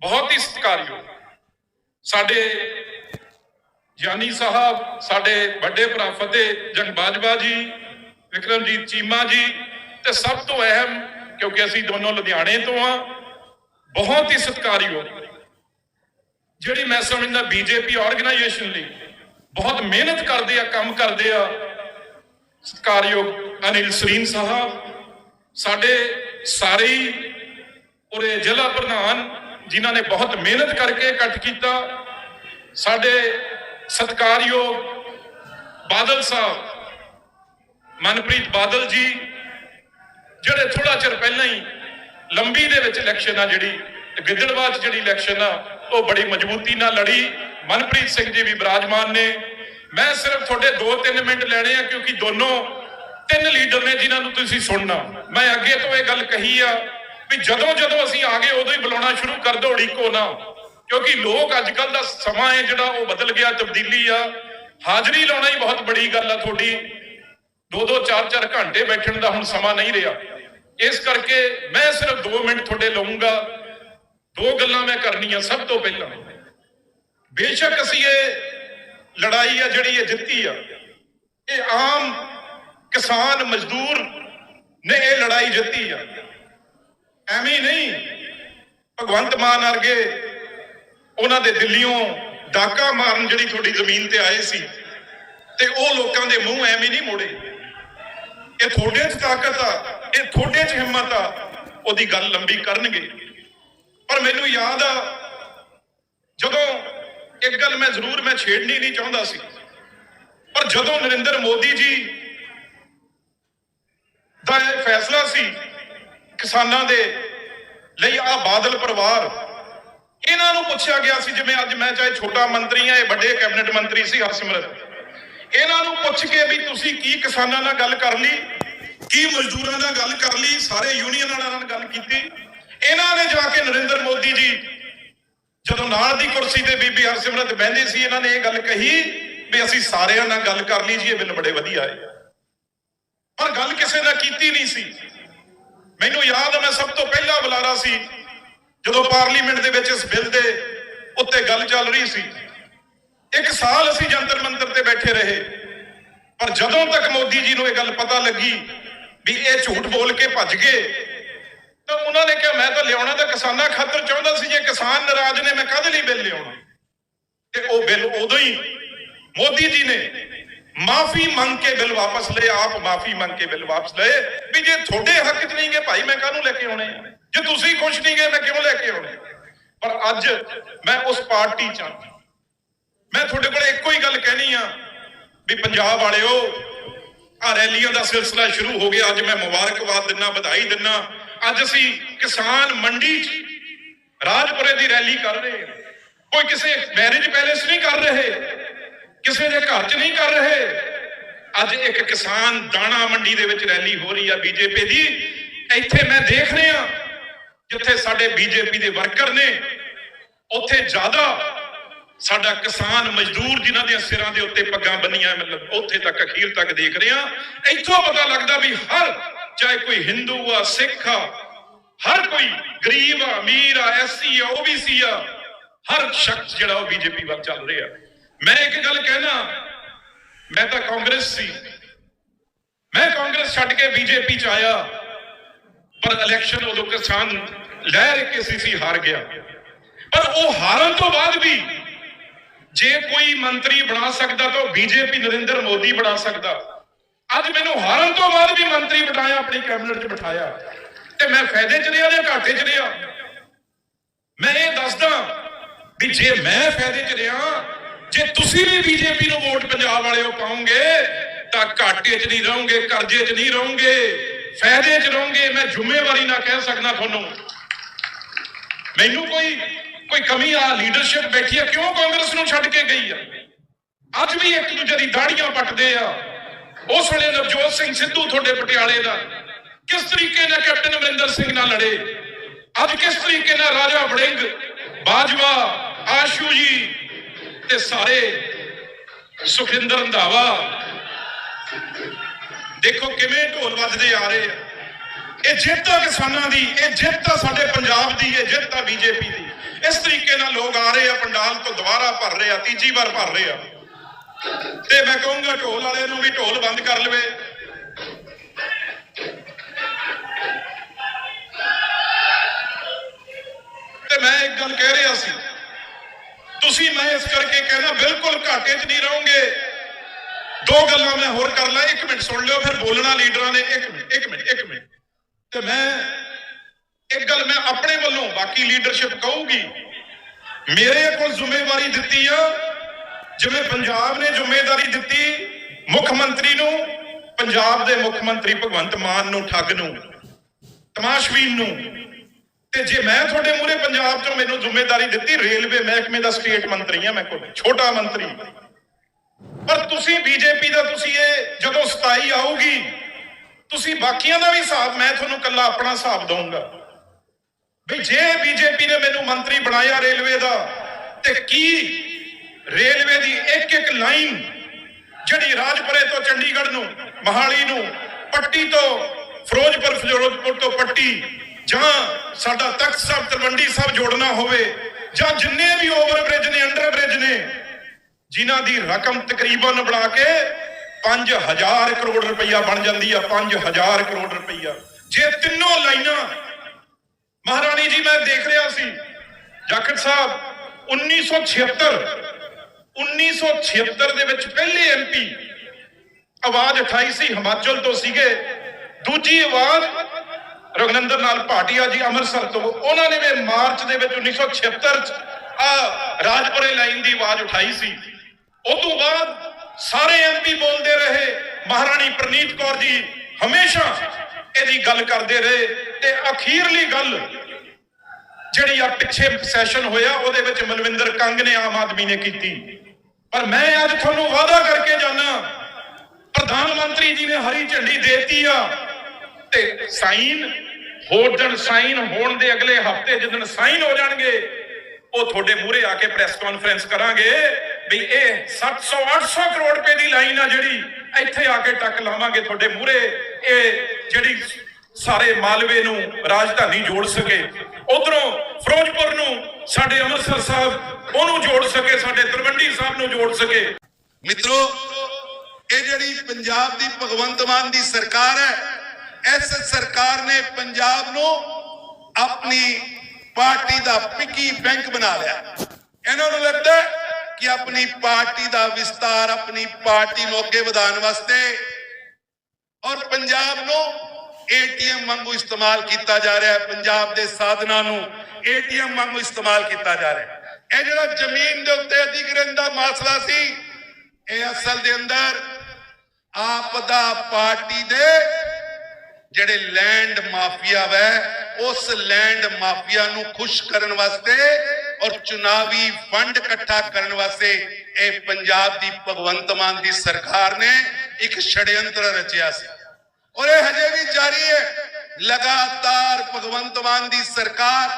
ਬਹੁਤ ਹੀ ਸਤਿਕਾਰਯੋਗ ਸਾਡੇ ਗਿਆਨੀ ਸਾਹਿਬ, ਸਾਡੇ ਵੱਡੇ ਭਰਾ ਫਤਿਹ, ਜੰਗ ਬਾਜਵਾ ਜੀ, ਵਿਕਰਮਜੀਤ ਚੀਮਾ ਜੀ ਤੇ ਸਭ ਤੋਂ ਅਹਿਮ, ਕਿਉਂਕਿ ਅਸੀਂ ਦੋਨੋਂ ਲੁਧਿਆਣੇ ਤੋਂ ਆ ਬਹੁਤ ਹੀ ਸਤਿਕਾਰਯੋਗ, ਜਿਹੜੀ ਮੈਂ ਸਮਝਦਾ ਬੀਜੇਪੀ ਆਰਗੇਨਾਈਜੇਸ਼ਨ ਲਈ ਬਹੁਤ ਮਿਹਨਤ ਕਰਦੇ ਆ, ਕੰਮ ਕਰਦੇ ਆ ਸਤਿਕਾਰਯੋਗ ਅਨਿਲ ਸਰੀਨ ਸਾਹਿਬ, ਸਾਡੇ ਸਾਰੇ ਹੀ ਉਰੇ ਜ਼ਿਲ੍ਹਾ ਪ੍ਰਧਾਨ ਜਿਨ੍ਹਾਂ ਨੇ ਬਹੁਤ ਮਿਹਨਤ ਕਰਕੇ ਇਕੱਠ ਕੀਤਾ, ਸਾਡੇ ਸਤਿਕਾਰਯੋਗ ਬਾਦਲ ਸਾਹਿਬ, ਮਨਪ੍ਰੀਤ ਬਾਦਲ ਜੀ, ਜਿਹੜੇ ਥੋੜਾ ਚਿਰ ਪਹਿਲਾਂ ਹੀ ਲੰਬੀ ਦੇ ਵਿੱਚ ਇਲੈਕਸ਼ਨ ਆ ਜਿਹੜੀ, ਤੇ ਜਿਹੜੀ ਇਲੈਕਸ਼ਨ ਆ, ਉਹ ਬੜੀ ਮਜ਼ਬੂਤੀ ਨਾਲ ਲੜੀ। ਮਨਪ੍ਰੀਤ ਸਿੰਘ ਜੀ ਵੀ ਬਿਰਾਜਮਾਨ ਨੇ। ਮੈਂ ਸਿਰਫ ਤੁਹਾਡੇ 2-3 ਮਿੰਟ ਲੈਣੇ ਆ, ਕਿਉਂਕਿ ਦੋਨੋਂ ਤਿੰਨ ਲੀਡਰ ਨੇ ਜਿਨ੍ਹਾਂ ਨੂੰ ਤੁਸੀਂ ਸੁਣਨਾ। ਮੈਂ ਅੱਗੇ ਤੋਂ ਇਹ ਗੱਲ ਕਹੀ ਆ ਵੀ ਜਦੋਂ ਜਦੋਂ ਅਸੀਂ ਆ ਗਏ ਉਦੋਂ ਹੀ ਬੁਲਾਉਣਾ ਸ਼ੁਰੂ ਕਰ ਦੋ ਢੀਕੋ ਨਾ। ਕਿਉਂਕਿ ਲੋਕ ਅੱਜ ਕੱਲ ਦਾ ਸਮਾਂ ਹੈ ਜਿਹੜਾ ਉਹ ਬਦਲ ਗਿਆ, ਤਬਦੀਲੀ ਆ। ਹਾਜ਼ਰੀ ਲਾਉਣਾ ਹੀ ਬਹੁਤ ਬੜੀ ਗੱਲ ਆ ਤੁਹਾਡੀ। ਦੋ ਦੋ, ਚਾਰ ਚਾਰ ਘੰਟੇ ਬੈਠਣ ਦਾ ਹੁਣ ਸਮਾਂ ਨਹੀਂ ਰਿਹਾ। ਇਸ ਕਰਕੇ ਮੈਂ ਸਿਰਫ 2 ਮਿੰਟ ਤੁਹਾਡੇ ਲਵਾਂਗਾ ਦੋ ਗੱਲਾਂ ਮੈਂ ਕਰਨੀਆਂ ਸਭ ਤੋਂ ਪਹਿਲਾਂ। ਬੇਸ਼ੱਕ ਅਸੀਂ ਇਹ ਲੜਾਈ ਆ ਜਿਹੜੀ ਇਹ ਜਿੱਤੀ ਆ। ਇਹ ਆਮ ਕਿਸਾਨ ਮਜ਼ਦੂਰ ਨੇ ਇਹ ਲੜਾਈ ਜਿੱਤੀ ਆ। ਐਵੇਂ ਨਹੀਂ, ਭਗਵੰਤ ਮਾਨ ਵਰਗੇ ਉਹਨਾਂ ਦੇ ਦਿੱਲੀੋਂ ਡਾਕਾ ਮਾਰਨ ਜਿਹੜੀ ਤੁਹਾਡੀ ਜ਼ਮੀਨ ਤੇ ਆਏ ਸੀ ਤੇ ਉਹ ਲੋਕਾਂ ਦੇ ਮੂੰਹ ਐਵੇਂ ਨਹੀਂ ਮੋੜੇ। ਇਹ ਤੁਹਾਡੇ 'ਚ ਤਾਕਤ ਆ, ਇਹ ਤੁਹਾਡੇ 'ਚ ਹਿੰਮਤ ਆ, ਉਹਦੀ ਗੱਲ ਲੰਬੀ ਕਰਨਗੇ। ਪਰ ਮੈਨੂੰ ਯਾਦ ਆ, ਜਦੋਂ ਇੱਕ ਗੱਲ ਮੈਂ ਜ਼ਰੂਰ, ਮੈਂ ਛੇੜਨੀ ਨਹੀਂ ਚਾਹੁੰਦਾ ਸੀ। ਪਰ ਜਦੋਂ ਨਰਿੰਦਰ ਮੋਦੀ ਜੀ ਦਾ ਇਹ ਫੈਸਲਾ ਸੀ ਕਿਸਾਨਾਂ ਦੇ ਲਈ ਆ ਬਾਦਲ ਪਰਿਵਾਰ, ਇਹਨਾਂ ਨੂੰ ਪੁੱਛਿਆ ਗਿਆ ਸੀ, ਜਿਵੇਂ ਅੱਜ ਮੈਂ ਚਾਹੇ ਛੋਟਾ ਮੰਤਰੀ ਆ ਇਹ ਵੱਡੇ ਕੈਬਨਿਟ ਮੰਤਰੀ ਸੀ ਹਰਸਿਮਰਤ, ਇਹਨਾਂ ਨੂੰ ਪੁੱਛ ਕੇ ਵੀ ਤੁਸੀਂ ਕੀ ਕਿਸਾਨਾਂ ਨਾਲ ਗੱਲ ਕਰ ਲਈ, ਕੀ ਮਜ਼ਦੂਰਾਂ ਨਾਲ ਗੱਲ ਕਰ ਲਈ, ਸਾਰੇ ਯੂਨੀਅਨ ਵਾਲਿਆਂ ਨਾਲ ਗੱਲ ਕੀਤੀ। ਇਹਨਾਂ ਨੇ ਜਾ ਕੇ ਨਰਿੰਦਰ ਮੋਦੀ ਜੀ ਜਦੋਂ ਨਾਲ ਦੀ ਕੁਰਸੀ ਤੇ ਬੀਬੀ ਹਰਸਿਮਰਤ ਬਹਿੰਦੀ ਸੀ, ਇਹਨਾਂ ਨੇ ਇਹ ਗੱਲ ਕਹੀ ਵੀ ਅਸੀਂ ਸਾਰਿਆਂ ਨਾਲ ਗੱਲ ਕਰ ਲਈ ਜੀ, ਇਹ ਬਿੱਲ ਬੜੇ ਵਧੀਆ ਹੈ। ਪਰ ਗੱਲ ਕਿਸੇ ਨਾਲ ਕੀਤੀ ਨਹੀਂ ਸੀ। ਮੈਨੂੰ ਯਾਦ ਮੈਂ ਸਭ ਤੋਂ ਪਹਿਲਾ ਬੁਲਾਰਾ ਸੀ, ਜਦੋਂ ਪਾਰਲੀਮੈਂਟ ਦੇ ਵਿੱਚ ਇਸ ਬਿੱਲ ਦੇ ਉੱਤੇ ਗੱਲ ਚੱਲ ਰਹੀ ਸੀ। ਇੱਕ ਸਾਲ ਅਸੀਂ ਜੰਤਰ ਮੰਤਰ ਤੇ ਬੈਠੇ ਰਹੇ, ਪਰ ਜਦੋਂ ਤੱਕ ਮੋਦੀ ਜੀ ਨੂੰ ਇਹ ਗੱਲ ਪਤਾ ਲੱਗੀ ਵੀ ਇਹ ਝੂਠ ਬੋਲ ਕੇ ਭੱਜ ਗਏ ਤਾਂ ਉਹਨਾਂ ਨੇ ਕਿਹਾ, ਮੈਂ ਤਾਂ ਲਿਆਉਣਾ ਤਾਂ ਕਿਸਾਨਾਂ ਖਾਤਰ ਚਾਹੁੰਦਾ ਸੀ ਜੇ ਕਿਸਾਨ ਨਾਰਾਜ਼ ਨੇ, ਮੈਂ ਕਾਹਦੇ ਲਈ ਬਿੱਲ ਲਿਆਉਣਾ? ਤੇ ਉਹ ਬਿੱਲ ਉਦੋਂ ਹੀ ਮੋਦੀ ਜੀ ਨੇ ਮਾਫੀ ਮੰਗ ਕੇ ਬਿੱਲ ਵਾਪਸ ਲਏ, ਆਪ ਮਾਫੀ ਮੰਗ ਕੇ ਬਿੱਲ ਵਾਪਸ ਲਏ ਵੀ ਜੇ ਤੁਹਾਡੇ ਹੱਕ 'ਚ ਨਹੀਂ ਭਾਈ ਮੈਂ ਕਾਹਨੂੰ ਲੈ ਕੇ ਆਉਣੇ ਜੇ ਤੁਸੀਂ ਖੁਸ਼ ਨਹੀਂ ਗਏ, ਮੈਂ ਕਿਉਂ ਲੈ ਕੇ ਆਉਣੇ? ਪਰ ਅੱਜ ਮੈਂ ਉਸ ਪਾਰਟੀ 'ਚ ਹਾਂ। ਮੈਂ ਤੁਹਾਡੇ ਕੋਲ ਇੱਕੋ ਹੀ ਗੱਲ ਕਹਿਣੀ ਆ ਵੀ ਪੰਜਾਬ ਵਾਲਿਓ ਆ ਰੈਲੀਆਂ ਦਾ ਸਿਲਸਿਲਾ ਸ਼ੁਰੂ ਹੋ ਗਿਆ, ਅੱਜ ਮੈਂ ਮੁਬਾਰਕਬਾਦ ਦਿੰਨਾ, ਵਧਾਈ ਦਿੰਨਾ। ਅੱਜ ਅਸੀਂ ਕਿਸਾਨ ਮੰਡੀ 'ਚ ਰਾਜਪੁਰੇ ਦੀ ਰੈਲੀ ਕਰ ਰਹੇ ਹਾਂ। ਕੋਈ ਕਿਸੇ ਮੈਰਿਜ ਪੈਲੇਸ ਨਹੀਂ ਕਰ ਰਹੇ, ਕਿਸੇ ਦੇ ਘਰ 'ਚ ਨਹੀਂ ਕਰ ਰਹੇ। ਅੱਜ ਇੱਕ ਕਿਸਾਨ ਦਾਣਾ ਮੰਡੀ ਦੇ ਵਿੱਚ ਰੈਲੀ ਹੋ ਰਹੀ ਆ ਬੀਜੇਪੀ ਦੀ। ਇੱਥੇ ਮੈਂ ਦੇਖ ਰਿਹਾ, ਜਿੱਥੇ ਸਾਡੇ ਬੀਜੇਪੀ ਦੇ ਵਰਕਰ ਨੇ, ਉੱਥੇ ਜ਼ਿਆਦਾ ਸਾਡਾ ਕਿਸਾਨ ਮਜ਼ਦੂਰ ਜਿਨ੍ਹਾਂ ਦੇ ਸਿਰਾਂ ਦੇ ਉੱਤੇ ਪੱਗਾਂ ਬੰਨੀਆਂ, ਮਤਲਬ ਉੱਥੇ ਤੱਕ ਅਖੀਰ ਤੱਕ ਦੇਖ ਰਿਹਾ। ਇੱਥੋਂ ਪਤਾ ਲੱਗਦਾ ਵੀ ਹਰ ਚਾਹੇ ਕੋਈ ਹਿੰਦੂ ਆ ਸਿੱਖ ਆ, ਹਰ ਕੋਈ ਗਰੀਬ ਆ, ਅਮੀਰ ਆ, ਐਸਸੀ ਆ ਓਬੀਸੀ ਆ, ਹਰ ਸ਼ਖਸ ਜਿਹੜਾ ਉਹ ਬੀਜੇਪੀ ਵੱਲ ਚੱਲ ਰਿਹਾ। ਮੈਂ ਇੱਕ ਗੱਲ ਕਹਿਣਾ, ਮੈਂ ਤਾਂ ਕਾਂਗਰਸ ਸੀ। ਮੈਂ ਕਾਂਗਰਸ ਛੱਡ ਕੇ ਬੀਜੇਪੀ ਚ ਆਇਆ, ਪਰ ਇਲੈਕਸ਼ਨ ਉਦੋਂ ਕਿਸਾਨ ਲਹਿਰ ਕੇਸੀਸੀ ਹਾਰ ਗਿਆ। ਪਰ ਉਹ ਹਾਰਨ ਤੋਂ ਬਾਅਦ ਵੀ ਜੇ ਕੋਈ ਮੰਤਰੀ ਬਣਾ ਸਕਦਾ ਤਾਂ ਬੀਜੇਪੀ ਨਰਿੰਦਰ ਮੋਦੀ ਬਣਾ ਸਕਦਾ। ਅੱਜ ਮੈਨੂੰ ਹਾਰਨ ਤੋਂ ਬਾਅਦ ਵੀ ਮੰਤਰੀ ਬਿਠਾਇਆ ਆਪਣੀ ਕੈਬਨਿਟ 'ਚ ਬਿਠਾਇਆ। ਤੇ ਮੈਂ ਫਾਇਦੇ 'ਚ ਰਿਹਾ ਜਾਂ ਘਾਟੇ 'ਚ ਰਿਹਾ। ਮੈਂ ਇਹ ਦੱਸਦਾ ਵੀ ਜੇ ਮੈਂ ਫਾਇਦੇ 'ਚ ਰਿਹਾ, ਜੇ ਤੁਸੀਂ ਵੀ ਬੀਜੇਪੀ ਨੂੰ ਵੋਟ ਪੰਜਾਬ ਵਾਲਿਓ ਪਾਉਂਗੇ, ਤਾਂ ਘਾਟੇ 'ਚ ਨਹੀਂ ਰਹੋਗੇ, ਕਰਜ਼ੇ 'ਚ ਨਹੀਂ ਰਹੋਗੇ, ਫਾਇਦੇ 'ਚ ਰਹੋਗੇ, ਮੈਂ ਜ਼ਿੰਮੇਵਾਰੀ ਨਾਲ ਕਹਿ ਸਕਦਾ ਤੁਹਾਨੂੰ। ਮੈਨੂੰ ਕੋਈ ਕੋਈ ਕਮੀ ਆ ਲੀਡਰਸ਼ਿਪ ਬੈਠੀ ਆ, ਕਿਉਂ ਕਾਂਗਰਸ ਨੂੰ ਛੱਡ ਕੇ ਗਈ ਆ? ਅੱਜ ਵੀ ਇੱਕ ਦੂਜੇ ਦੀ ਦਾੜੀਆਂ ਪੱਟਦੇ ਆ। ਉਸ ਵੇਲੇ ਨਵਜੋਤ ਸਿੰਘ ਸਿੱਧੂ ਤੁਹਾਡੇ ਪਟਿਆਲੇ ਦਾ ਕਿਸ ਤਰੀਕੇ ਨਾਲ ਕੈਪਟਨ ਅਮਰਿੰਦਰ ਸਿੰਘ ਨਾਲ ਲੜੇ? ਅੱਜ ਕਿਸ ਤਰੀਕੇ ਨਾਲ ਰਾਜਾ ਵੜਿੰਗ, ਬਾਜਵਾ, ਆਸ਼ੂ ਜੀ ਤੇ ਸਾਰੇ ਸੁਖਿੰਦਰ ਰੰਧਾਵਾ? ਦੇਖੋ ਕਿਵੇਂ ਢੋਲ ਵੱਜਦੇ ਆ ਰਹੇ ਆ। ਇਹ ਜਿੱਤ ਆ ਕਿਸਾਨਾਂ ਦੀ, ਇਹ ਜਿੱਤ ਆ ਸਾਡੇ ਪੰਜਾਬ ਦੀ, ਇਹ ਜਿੱਤ ਆ ਬੀਜੇਪੀ ਦੀ। ਇਸ ਤਰੀਕੇ ਨਾਲ ਲੋਕ ਆ ਰਹੇ ਆ, ਪੰਡਾਲ ਤੋਂ ਦੁਬਾਰਾ ਭਰ ਰਹੇ ਆ, ਤੀਜੀ ਵਾਰ ਭਰ ਰਹੇ ਆ। ਤੇ ਮੈਂ ਕਹੂੰਗਾ ਢੋਲ ਵਾਲੇ ਨੂੰ ਵੀ ਢੋਲ ਬੰਦ ਕਰ ਲਵੇ। ਤੇ ਮੈਂ ਇੱਕ ਗੱਲ ਕਹਿ ਰਿਹਾ ਸੀ, ਤੁਸੀਂ ਮੈਂ ਇਸ ਕਰਕੇ ਕਹਿਣਾ ਬਿਲਕੁਲ ਘਾਟੇ 'ਚ ਨਹੀਂ ਰਹੋਗੇ। ਦੋ ਗੱਲਾਂ ਮੈਂ ਹੋਰ ਕਰ ਲਾਂ, ਇੱਕ ਮਿੰਟ ਸੁਣ ਲਿਓ, ਫਿਰ ਬੋਲਣਾ ਲੀਡਰਾਂ ਨੇ, ਇੱਕ ਮਿੰਟ ਇੱਕ ਮਿੰਟ ਇੱਕ ਮਿੰਟ। ਤੇ ਮੈਂ ਇੱਕ ਗੱਲ ਮੈਂ ਆਪਣੇ ਵੱਲੋਂ ਬਾਕੀ ਲੀਡਰਸ਼ਿਪ ਕਹੂਗੀ। ਮੇਰੇ ਕੋਲ ਜ਼ਿੰਮੇਵਾਰੀ ਦਿੱਤੀ ਆ ਜਿਵੇਂ ਪੰਜਾਬ ਨੇ ਜ਼ਿੰਮੇਵਾਰੀ ਦਿੱਤੀ ਮੁੱਖ ਮੰਤਰੀ ਨੂੰ, ਪੰਜਾਬ ਦੇ ਮੁੱਖ ਮੰਤਰੀ ਭਗਵੰਤ ਮਾਨ ਨੂੰ, ਠੱਗ ਨੂੰ, ਤਮਾਸ਼ਬੀਨ ਨੂੰ। ਤੇ ਜੇ ਮੈਂ ਤੁਹਾਡੇ ਮੂਹਰੇ ਪੰਜਾਬ ਚੋਂ ਮੈਨੂੰ ਜ਼ਿੰਮੇਵਾਰੀ ਦਿੱਤੀ, ਰੇਲਵੇ ਮਹਿਕਮੇ ਦਾ ਸਟੇਟ ਮੰਤਰੀ ਆ ਮੈਂ ਕੋਈ, ਛੋਟਾ ਮੰਤਰੀ। ਪਰ ਤੁਸੀਂ ਬੀਜੇਪੀ ਦਾ ਤੁਸੀਂ ਇਹ ਜਦੋਂ 27 ਆਊਗੀ, ਤੁਸੀਂ ਬਾਕੀਆਂ ਦਾ ਵੀ ਹਿਸਾਬ, ਮੈਂ ਤੁਹਾਨੂੰ ਕੱਲਾ ਆਪਣਾ ਹਿਸਾਬ ਦਊਂਗਾ। ਵੀ ਜੇ ਬੀਜੇਪੀ ਨੇ ਮੈਨੂੰ ਮੰਤਰੀ ਬਣਾਇਆ ਰੇਲਵੇ ਦਾ, ਤੇ ਕੀ ਰੇਲਵੇ ਦੀ ਇੱਕ ਇੱਕ ਲਾਈਨ ਜਿਹੜੀ ਰਾਜਪੁਰੇ ਤੋਂ ਚੰਡੀਗੜ੍ਹ ਨੂੰ, ਮਹਾਲੀ ਨੂੰ, ਪੱਟੀ ਤੋਂ, ਫਿਰੋਜ਼ਪੁਰ ਫਿਰੋਜ਼ਪੁਰ ਤੋਂ ਪੱਟੀ ਜਾਂ ਸਾਡਾ ਤਖਤ ਸਾਹਿਬ, ਤਲਵੰਡੀ ਸਾਹਿਬ ਜੋੜਨਾ ਹੋਵੇ ਜਾਂ ਜਿੰਨੇ ਵੀ ਓਵਰ ਬ੍ਰਿਜ ਨੇ ਅੰਡਰ ਬ੍ਰਿਜ ਨੇ, ਜਿਨ੍ਹਾਂ ਦੀ ਰਕਮ ਤਕਰੀਬਨ ਬਣਾ ਕੇ 5000 ਕਰੋੜ ਰੁਪਈਆ ਬਣ ਜਾਂਦੀ ਆ 5000 ਕਰੋੜ ਰੁਪਈਆ। ਜੇ ਤਿੰਨੋਂ ਲਾਈਨਾਂ, ਮਹਾਰਾਣੀ ਜੀ, ਮੈਂ ਦੇਖ ਰਿਹਾ ਸੀ, ਜਾਖੜ ਸਾਹਿਬ 1976 1976 ਦੇ ਵਿੱਚ ਪਹਿਲੇ ਐਮਪੀ ਆਵਾਜ਼ ਉਠਾਈ ਸੀ, ਹਿਮਾਚਲ ਤੋਂ ਸੀਗੇ। ਦੂਜੀ ਆਵਾਜ਼ ਰਗਨੰਦਰ ਨਾਲ ਭਾਟੀਆ ਜੀ ਅੰਮ੍ਰਿਤਸਰ ਤੋਂ। ਉਹਨਾਂ ਨੇ ਵੀ ਮਾਰਚ ਦੇ ਵਿੱਚ 1976 ਚ ਆ ਰਾਜਪੁਰੇ ਲਾਈਨ ਦੀ ਆਵਾਜ਼ ਉਠਾਈ ਸੀ। ਉਸ ਤੋਂ ਬਾਅਦ ਸਾਰੇ ਐਮਪੀ ਬੋਲਦੇ ਰਹੇ। ਮਹਾਰਾਣੀ ਪ੍ਰਨੀਤ ਕੌਰ ਜੀ ਹਮੇਸ਼ਾ ਇਹਦੀ ਗੱਲ ਕਰਦੇ ਰਹੇ। ਤੇ ਅਖੀਰਲੀ ਗੱਲ ਜਿਹੜੀ ਆ ਪਿੱਛੇ ਸੈਸ਼ਨ ਹੋਇਆ, ਉਹਦੇ ਵਿੱਚ ਮਨਵਿੰਦਰ ਕੰਗ ਨੇ ਆਮ ਆਦਮੀ ਨੇ ਕੀਤੀ। ਪਰ ਮੈਂ ਅੱਜ ਤੁਹਾਨੂੰ ਵਾਅਦਾ ਕਰਕੇ ਜਾਣਾ ਪ੍ਰਧਾਨ ਮੰਤਰੀ ਜੀ ਨੇ ਹਰੀ ਝੰਡੀ ਦੇਤੀ ਆ ਤੇ ਸਾਈਨ, ਹੋਰ ਦਿਨ ਸਾਈਨ ਹੋਣ ਦੇ ਅਗਲੇ ਹਫ਼ਤੇ ਜਿੱਦਣ ਸਾਈਨ ਹੋ ਜਾਣਗੇ, ਉਹ ਤੁਹਾਡੇ ਮੂਹਰੇ ਆ ਕੇ ਪ੍ਰੈਸ ਕਾਨਫਰੰਸ ਕਰਾਂਗੇ ਵੀ ਇਹ 700 800 ਕਰੋੜ ਰੁਪਏ ਦੀ ਲਾਈਨ ਆ ਜਿਹੜੀ ਇੱਥੇ ਆ ਕੇ ਟੱਕ ਲਾਵਾਂਗੇ ਤੁਹਾਡੇ ਮੂਹਰੇ। ਇਹ ਜਿਹੜੀ ਸਾਰੇ ਮਾਲਵੇ ਨੂੰ ਰਾਜਧਾਨੀ ਜੋੜ ਸਕੇ। ਉਧਰੋਂ ਫਿਰੋਜ਼ਪੁਰ ਨੂੰ ਸਾਡੇ ਅੰਮ੍ਰਿਤਸਰ ਸਾਹਿਬ, ਉਹਨੂੰ ਜੋੜ ਸਕੇ, ਸਾਡੇ ਤਰਵੰਡੀ ਸਾਹਿਬ ਨੂੰ ਜੋੜ ਸਕੇ। ਮਿੱਤਰੋ, ਇਹ ਜਿਹੜੀ ਪੰਜਾਬ ਦੀ ਭਗਵੰਤ ਮਾਨ ਦੀ ਸਰਕਾਰ ਹੈ, ਇਸ ਸਰਕਾਰ ਨੇ ਪੰਜਾਬ ਨੂੰ ਆਪਣੀ ਪਾਰਟੀ ਦਾ ਪਿੱਕੀ ਬੈਂਕ ਬਣਾ ਲਿਆ। ਇਹਨਾਂ ਨੂੰ ਲੱਗਦਾ ਕਿ ਆਪਣੀ ਪਾਰਟੀ ਦਾ ਵਿਸਤਾਰ ਆਪਣੀ ਪਾਰਟੀ ਨੂੰ ਅੱਗੇ ਵਧਾਉਣ ਵਾਸਤੇ ਔਰ ਪੰਜਾਬ ਨੂੰ ਏਟੀਐਮ ਵਾਂਗੂ ਇਸਤੇਮਾਲ ਕੀਤਾ ਜਾ ਰਿਹਾ ਹੈ ਪੰਜਾਬ ਦੇ ਸਾਧਨਾਂ ਨੂੰ। ਏਟੀਐਮ ਵਾਂਗੂ ਇਸਤੇਮਾਲ ਕੀਤਾ ਜਾ ਰਿਹਾ ਹੈ। ਇਹ ਜਿਹੜਾ ਜ਼ਮੀਨ ਦੇ ਉੱਤੇ ਅਧਿਗ੍ਰਹਣ ਦਾ ਮਸਲਾ ਸੀ, ਇਹ ਅਸਲ ਦੇ ਅੰਦਰ ਆਪ ਦਾ ਪਾਰਟੀ ਦੇ ਜਿਹੜੇ ਲੈਂਡ ਮਾਫੀਆ ਵੈ, ਉਸ ਲੈਂਡ ਮਾਫੀਆ ਨੂੰ ਖੁਸ਼ ਕਰਨ ਵਾਸਤੇ ਔਰ ਚੁਣਾਵੀ ਫੰਡ ਇਕੱਠਾ ਕਰਨ ਵਾਸਤੇ ਇਹ ਪੰਜਾਬ ਦੀ ਭਗਵੰਤ ਮਾਨ ਦੀ ਸਰਕਾਰ ਨੇ ਇੱਕ ਛੜਯੰਤਰ ਰਚਿਆ ਸੀ। ਔਰ ਇਹ ਹਜੇ ਵੀ ਜਾਰੀ ਹੈ। ਲਗਾਤਾਰ ਭਗਵੰਤ ਮਾਨ ਦੀ ਸਰਕਾਰ,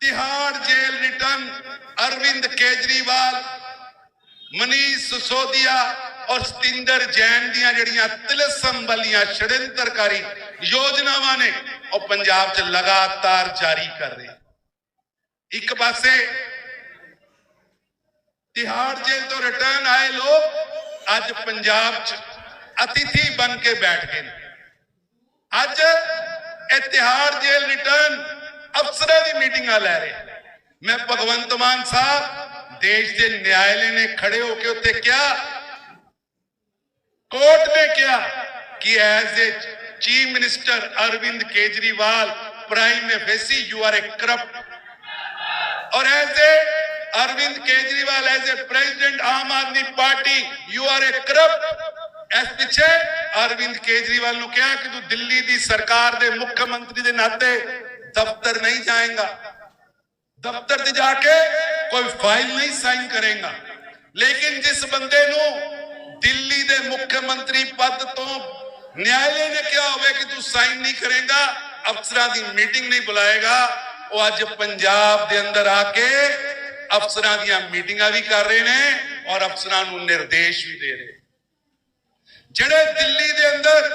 ਤਿਹਾੜ ਜੇਲ੍ਹ ਰਿਟਰਨ, ਅਰਵਿੰਦ ਕੇਜਰੀਵਾਲ, ਮਨੀਸ਼ ਸਿਸੋਦੀਆ ਔਰ ਸਤਿੰਦਰ ਜੈਨ ਦੀਆਂ ਜਿਹੜੀਆਂ ਤਿਲਸਮ ਵਾਲੀਆਂ ਛੜਿੰਤਰਕਾਰੀ ਯੋਜਨਾਵਾਂ ਨੇ, ਉਹ ਪੰਜਾਬ 'ਚ ਲਗਾਤਾਰ ਜਾਰੀ ਕਰ ਰਹੇ ਇੱਕ ਪਾਸੇ ਤਿਹਾੜ ਜੇਲ੍ਹ ਤੋਂ ਰਿਟਰਨ ਆਏ ਲੋਕ, ਅੱਜ ਪੰਜਾਬ 'ਚ اتھی بن کے بیٹھ گئے۔ آج اتحار جیل ریٹرن افسرہ دی میٹنگاں لے رہے میں بھگوانت مان صاحب دیش دے نیائلے نے کھڑے ہو کے ہوتے کیا؟ کوٹ نے کیا کہ as age chief minister Arvind Kejri Kejriwal prime ایفیسی you are ایک کرپ اور ایز ایج اروند کیجری وال ایز ایج پریزیڈنٹ آم آدمی پارٹی یو آر ایک کرپ ਇਸ ਪਿੱਛੇ ਅਰਵਿੰਦ ਕੇਜਰੀਵਾਲ ਨੂੰ ਕਿਹਾ ਕਿ ਤੂੰ ਦਿੱਲੀ ਦੀ ਸਰਕਾਰ ਦੇ ਮੁੱਖ ਮੰਤਰੀ ਦੇ ਨਾਤੇ ਦਫ਼ਤਰ ਨਹੀਂ ਜਾਏਗਾ। ਦਫ਼ਤਰ ਤੇ ਜਾ ਕੇ ਕੋਈ ਫਾਈਲ ਨਹੀਂ ਸਾਈਨ ਕਰੇਗਾ। ਲੇਕਿਨ ਜਿਸ ਬੰਦੇ ਨੂੰ ਦਿੱਲੀ ਦੇ ਮੁੱਖ ਮੰਤਰੀ ਪਦ ਤੋਂ ਨਿਆਇਲੇ ਨੇ ਕਿਹਾ ਹੋਵੇ ਕਿ ਤੂੰ ਸਾਈਨ ਨਹੀਂ ਕਰੇਗਾ ਅਫਸਰਾਂ ਦੀ ਮੀਟਿੰਗ ਨਹੀਂ ਬੁਲਾਏਗਾ ਉਹ ਅੱਜ ਪੰਜਾਬ ਦੇ ਅੰਦਰ ਆ ਕੇ ਅਫਸਰਾਂ ਦੀਆਂ ਮੀਟਿੰਗਾਂ ਵੀ ਕਰ ਰਹੇ ਨੇ ਔਰ ਅਫਸਰਾਂ ਨੂੰ ਨਿਰਦੇਸ਼ ਵੀ ਦੇ ਰਹੇ ਜਿਹੜੇ ਦਿੱਲੀ ਦੇ ਅੰਦਰ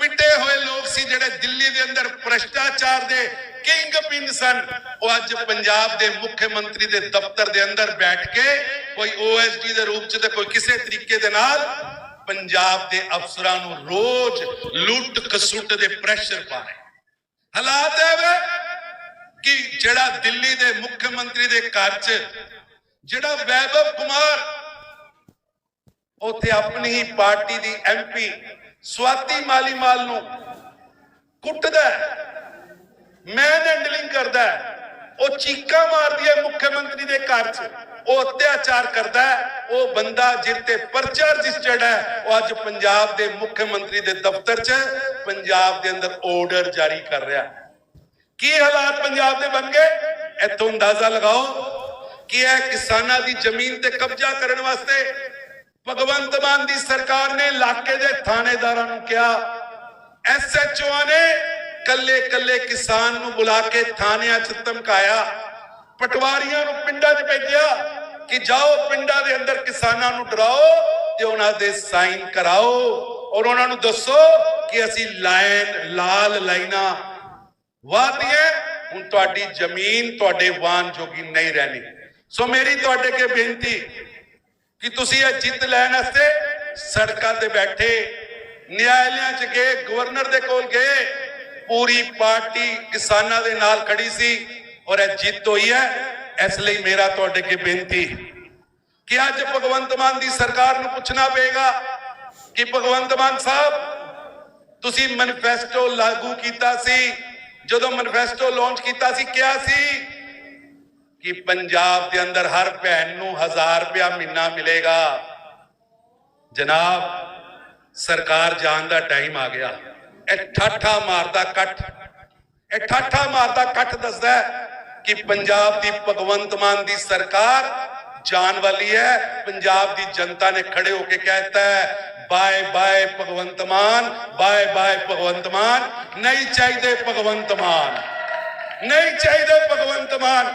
ਪਿੱਟੇ ਹੋਏ ਲੋਕ ਸੀ, ਜਿਹੜੇ ਦਿੱਲੀ ਦੇ ਅੰਦਰ ਭ੍ਰਸ਼ਟਾਚਾਰ ਦੇ ਕਿੰਗ ਪਿਨ ਸਨ, ਉਹ ਅੱਜ ਪੰਜਾਬ ਦੇ ਮੁੱਖ ਮੰਤਰੀ ਦੇ ਦਫ਼ਤਰ ਦੇ ਅੰਦਰ ਬੈਠ ਕੇ ਕੋਈ ਓਐਸਡੀ ਦੇ ਰੂਪ ਚ ਤੇ ਕੋਈ ਕਿਸੇ ਤਰੀਕੇ ਦੇ ਨਾਲ ਪੰਜਾਬ ਦੇ ਅਫਸਰਾਂ ਨੂੰ ਰੋਜ਼ ਲੁੱਟ ਕਸੁੱਟ ਦੇ ਪ੍ਰੈਸ਼ਰ ਪਾ ਰਹੇ ਹਾਲਾਤ ਹੈ ਵੇ ਕਿ ਜਿਹੜਾ ਦਿੱਲੀ ਦੇ ਮੁੱਖ ਮੰਤਰੀ ਦੇ ਘਰ 'ਚ ਜਿਹੜਾ ਵੈਭਵ ਕੁਮਾਰ ਉੱਥੇ ਆਪਣੀ ਹੀ ਪਾਰਟੀ ਦੀ ਐਮਪੀ ਸਵਾਤੀ ਮਾਲੀਮਾਲ ਨੂੰ ਕੁੱਟਦਾ ਮੈਨ ਹੈਂਡਲਿੰਗ ਕਰਦਾ ਉਹ ਚੀਕਾਂ ਮਾਰਦੀ ਹੈ ਮੁੱਖ ਮੰਤਰੀ ਦੇ ਘਰ 'ਚ। ਉਹ ਅਤਿਆਚਾਰ ਕਰਦਾ ਉਹ ਬੰਦਾ ਜਿਹ ਪਰਚਾ ਰਜਿਸਟਰਡ ਹੈ, ਉਹ ਅੱਜ ਪੰਜਾਬ ਦੇ ਮੁੱਖ ਮੰਤਰੀ ਦੇ ਦਫ਼ਤਰ 'ਚ ਪੰਜਾਬ ਦੇ ਅੰਦਰ ਆਰਡਰ ਜਾਰੀ ਕਰ ਰਿਹਾ ਕੀ ਹਾਲਾਤ ਪੰਜਾਬ ਦੇ ਬਣ ਗਏ? ਇੱਥੋਂ ਅੰਦਾਜ਼ਾ ਲਗਾਓ ਕਿ ਇਹ ਕਿਸਾਨਾਂ ਦੀ ਜ਼ਮੀਨ ਤੇ ਕਬਜ਼ਾ ਕਰਨ ਵਾਸਤੇ ਭਗਵੰਤ ਮਾਨ ਦੀ ਸਰਕਾਰ ਨੇ ਇਲਾਕੇ ਦੇ ਥਾਣੇਦਾਰਾਂ ਨੂੰ ਕਿਹਾ ਐਸਐਚਓ ਨੇ ਕੱਲੇ ਕੱਲੇ ਕਿਸਾਨ ਨੂੰ ਬੁਲਾ ਕੇ ਥਾਣਿਆਂ 'ਚ ਧਮਕਾਇਆ। ਪਟਵਾਰੀਆਂ ਨੂੰ ਪਿੰਡਾਂ 'ਚ ਭੇਜਿਆ ਕਿ ਜਾਓ ਪਿੰਡਾਂ ਦੇ ਅੰਦਰ ਕਿਸਾਨਾਂ ਨੂੰ ਡਰਾਓ ਤੇ ਉਹਨਾਂ ਦੇ ਸਾਈਨ ਕਰਾਓ ਔਰ ਉਹਨਾਂ ਨੂੰ ਦੱਸੋ ਕਿ ਅਸੀਂ ਲਾਈਨ, ਲਾਲ ਲਾਈਨਾਂ ਵਾਦੀਆਂ ਹੁਣ ਤੁਹਾਡੀ ਜ਼ਮੀਨ ਤੁਹਾਡੇ ਵਾਹਨ ਜੋਗੀ ਨਹੀਂ ਰਹਿਣੀ। ਸੋ ਮੇਰੀ ਤੁਹਾਡੇ ਕੇ ਬੇਨਤੀ ਕਿ ਤੁਸੀਂ ਇਹ ਜਿੱਤ ਲੈਣ ਵਾਸਤੇ ਸੜਕਾਂ ਤੇ ਬੈਠੇ ਨਿਆਇਲਿਆਂ 'ਚ ਗਏ ਗਵਰਨਰ ਦੇ ਕੋਲ ਗਏ, ਪੂਰੀ ਪਾਰਟੀ ਕਿਸਾਨਾਂ ਦੇ ਨਾਲ ਖੜੀ ਸੀ ਔਰ ਇਹ ਜਿੱਤ ਹੋਈ ਹੈ। ਇਸ ਲਈ ਮੇਰਾ ਤੁਹਾਡੇ ਅੱਗੇ ਬੇਨਤੀ ਕਿ ਅੱਜ ਭਗਵੰਤ ਮਾਨ ਦੀ ਸਰਕਾਰ ਨੂੰ ਪੁੱਛਣਾ ਪਏਗਾ ਕਿ ਭਗਵੰਤ ਮਾਨ ਸਾਹਿਬ, ਤੁਸੀਂ ਮੈਨੀਫੈਸਟੋ ਲਾਗੂ ਕੀਤਾ ਸੀ, ਜਦੋਂ ਮੈਨੀਫੈਸਟੋ ਲਾਂਚ ਕੀਤਾ ਸੀ, ਕਿਹਾ ਸੀ ਕਿ ਪੰਜਾਬ ਦੇ ਅੰਦਰ ਹਰ ਭੈਣ ਨੂੰ 1000 ਰੁਪਇਆ ਮਹੀਨਾ ਮਿਲੇਗਾ। ਜਨਾਬ, ਸਰਕਾਰ ਜਾਣ ਦਾ ਟਾਈਮ ਆ ਗਿਆ। ਇਹ ਠਾਠਾ ਮਾਰਦਾ ਕੱਠ ਇਹ ਠਾਠਾ ਮਾਰਦਾ ਕੱਠ ਦੱਸਦਾ ਕਿ ਪੰਜਾਬ ਦੀ ਭਗਵੰਤ ਮਾਨ ਦੀ ਸਰਕਾਰ ਜਾਣ ਵਾਲੀ ਹੈ। ਪੰਜਾਬ ਦੀ ਜਨਤਾ ਨੇ ਖੜੇ ਹੋ ਕੇ ਕਹਿਤਾ ਹੈ, bye bye Bhagwant Mann, bye bye Bhagwant Mann, ਨਹੀਂ ਚਾਹੀਦੇ ਭਗਵੰਤ ਮਾਨ, ਨਹੀਂ ਚਾਹੀਦੇ ਭਗਵੰਤ ਮਾਨ।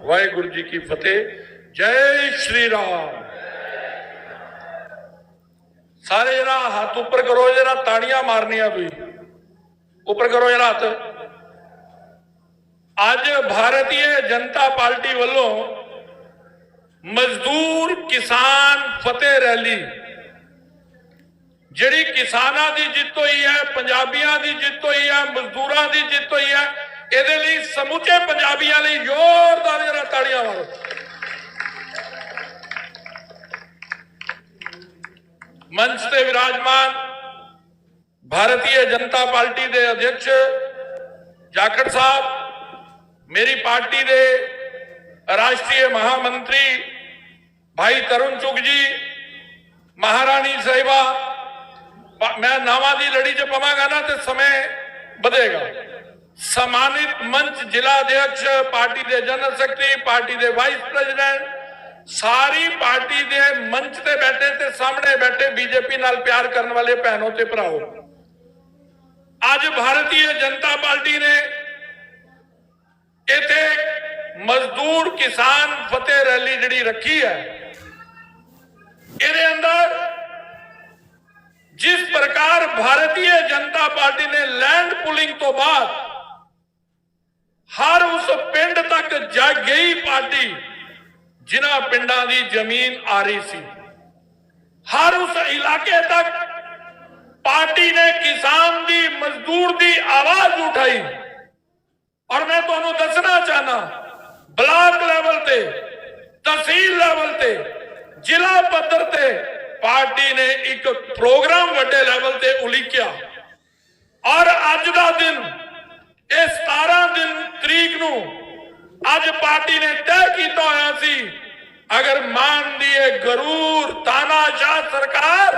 ਵਾਹਿਗੁਰੂ ਜੀ ਕੀ ਫਤਿਹ। ਜੈ ਸ਼੍ਰੀ ਰਾਮ। ਸਾਰੇ ਜਰਾ ਹੱਥ ਉੱਪਰ ਕਰੋ, ਜਰਾ ਤਾੜੀਆਂ ਮਾਰਨੀਆਂ ਤੁਸੀਂ। ਉੱਪਰ ਕਰੋ ਜਰਾ ਹੱਥ। ਅੱਜ ਭਾਰਤੀ ਜਨਤਾ ਪਾਰਟੀ ਵੱਲੋਂ ਮਜ਼ਦੂਰ ਕਿਸਾਨ ਫਤਿਹ ਰੈਲੀ, ਜਿਹੜੀ ਕਿਸਾਨਾਂ ਦੀ ਜਿੱਤ ਹੋਈ ਹੈ, ਪੰਜਾਬੀਆਂ ਦੀ ਜਿੱਤ ਹੋਈ ਹੈ, ਮਜ਼ਦੂਰਾਂ ਦੀ ਜਿੱਤ ਹੋਈ ਹੈ ਇਹਦੇ ਲਈ ਸਮੁੱਚੇ ਪੰਜਾਬੀਆਂ ਲਈ ਜ਼ੋਰਦਾਰ ਜਰਾ ਤਾੜੀਆਂ ਮਾਰੋ। ਮੰਚ ਤੇ ਵਿਰਾਜਮਾਨ ਭਾਰਤੀ ਜਨਤਾ ਪਾਰਟੀ ਦੇ ਅਧਿਕਸ਼ ਜਾਖੜ ਸਾਹਿਬ, ਮੇਰੀ ਪਾਰਟੀ ਦੇ ਰਾਸ਼ਟਰੀ ਮਹਾਮੰਤਰੀ ਭਾਈ ਤਰੁਣ ਚੁਗ ਜੀ, ਮਹਾਰਾਣੀ ਸਾਹਿਬਾ ਮੈਂ ਨਾਵਾਂ ਦੀ ਲੜੀ 'ਚ ਪਵਾਂਗਾ ਨਾ ਤੇ ਸਮੇਂ ਵਧੇਗਾ। ਸਮਾਨਿਤ ਮੰਚ ਜ਼ਿਲ੍ਹਾ ਅਧਿਕਸ਼ ਪਾਰਟੀ ਦੇ ਜਨਰਲ ਸੈਕਟਰੀ, ਪਾਰਟੀ ਦੇ ਵਾਈਸ ਪ੍ਰੈਜ਼ੀਡੈਂਟ, ਸਾਰੀ ਪਾਰਟੀ ਦੇ ਮੰਚ ਤੇ ਬੈਠੇ ਤੇ ਸਾਹਮਣੇ ਬੈਠੇ ਬੀਜੇਪੀ ਨਾਲ ਪਿਆਰ ਕਰਨ ਵਾਲੇ ਭੈਣੋ ਤੇ ਭਰਾਓ। ਅੱਜ ਭਾਰਤੀ ਜਨਤਾ ਪਾਰਟੀ ਨੇ ਇੱਥੇ ਮਜ਼ਦੂਰ ਕਿਸਾਨ ਫਤਿਹ ਰੈਲੀ ਜਿਹੜੀ ਰੱਖੀ ਹੈ, ਇਹਦੇ ਅੰਦਰ ਜਿਸ ਪ੍ਰਕਾਰ ਭਾਰਤੀ ਜਨਤਾ ਪਾਰਟੀ ਨੇ ਲੈਂਡ ਪੁਲਿੰਗ ਤੋਂ ਬਾਅਦ ਹਰ ਉਸ ਪਿੰਡ ਤੱਕ ਜਾ ਗਈ ਪਾਰਟੀ ਜਿਨ੍ਹਾਂ ਪਿੰਡਾਂ ਦੀ ਜ਼ਮੀਨ ਆ ਰਹੀ ਸੀ ਹਰ ਉਸ ਇਲਾਕੇ ਤੱਕ ਪਾਰਟੀ ਨੇ ਕਿਸਾਨ ਦੀ ਮਜ਼ਦੂਰ ਦੀ ਆਵਾਜ਼ ਉਠਾਈ ਔਰ ਮੈਂ ਤੁਹਾਨੂੰ ਦੱਸਣਾ ਚਾਹਨਾ ਬਲਾਕ ਲੈਵਲ ਤੇ ਤਹਿਸੀਲ ਲੈਵਲ ਤੇ ਜ਼ਿਲ੍ਹਾ ਪੱਧਰ ਤੇ ਪਾਰਟੀ ਨੇ ਇੱਕ ਪ੍ਰੋਗਰਾਮ ਵੱਡੇ ਲੈਵਲ ਤੇ ਉਲੀਕਿਆ ਔਰ ਅੱਜ ਦਾ ਦਿਨ ਇਹ 17 ਦਿਨ ਤਰੀਕ ਨੂੰ ਅੱਜ ਪਾਰਟੀ ਨੇ ਤੈਅ ਕੀਤਾ ਹੋਇਆ ਸੀ, ਅਗਰ ਮਾਨ ਦੀ ਇਹ ਗਰੂਰ ਤਾਨਾਸ਼ਾਹ ਸਰਕਾਰ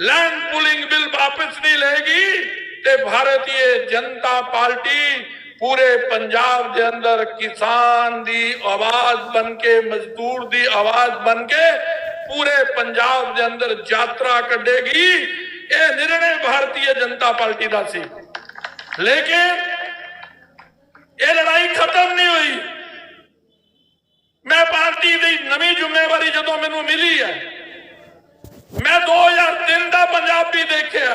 ਲੈਂਡ ਪੁਲਿੰਗ ਬਿੱਲ ਵਾਪਸ ਨਹੀਂ ਲਏਗੀ ਤੇ ਭਾਰਤੀ ਜਨਤਾ ਪਾਰਟੀ ਪੂਰੇ ਪੰਜਾਬ ਦੇ ਅੰਦਰ ਕਿਸਾਨ ਦੀ ਆਵਾਜ਼ ਬਣ ਕੇ, ਮਜ਼ਦੂਰ ਦੀ ਆਵਾਜ਼ ਬਣ ਕੇ ਪੂਰੇ ਪੰਜਾਬ ਦੇ ਅੰਦਰ ਯਾਤਰਾ ਕੱਢੇਗੀ। ਇਹ ਨਿਰਣੇ ਭਾਰਤੀ ਜਨਤਾ ਪਾਰਟੀ ਦਾ ਸੀ। ਲੇਕਿਨ ਇਹ ਲੜਾਈ ਖਤਮ ਨਹੀਂ ਹੋਈ। ਮੈਂ ਪਾਰਟੀ ਦੀ ਨਵੀਂ ਜ਼ਿੰਮੇਵਾਰੀ ਜਦੋਂ ਮੈਨੂੰ ਮਿਲੀ ਹੈ, ਮੈਂ 2003 ਦਾ ਪੰਜਾਬ ਵੀ ਦੇਖਿਆ।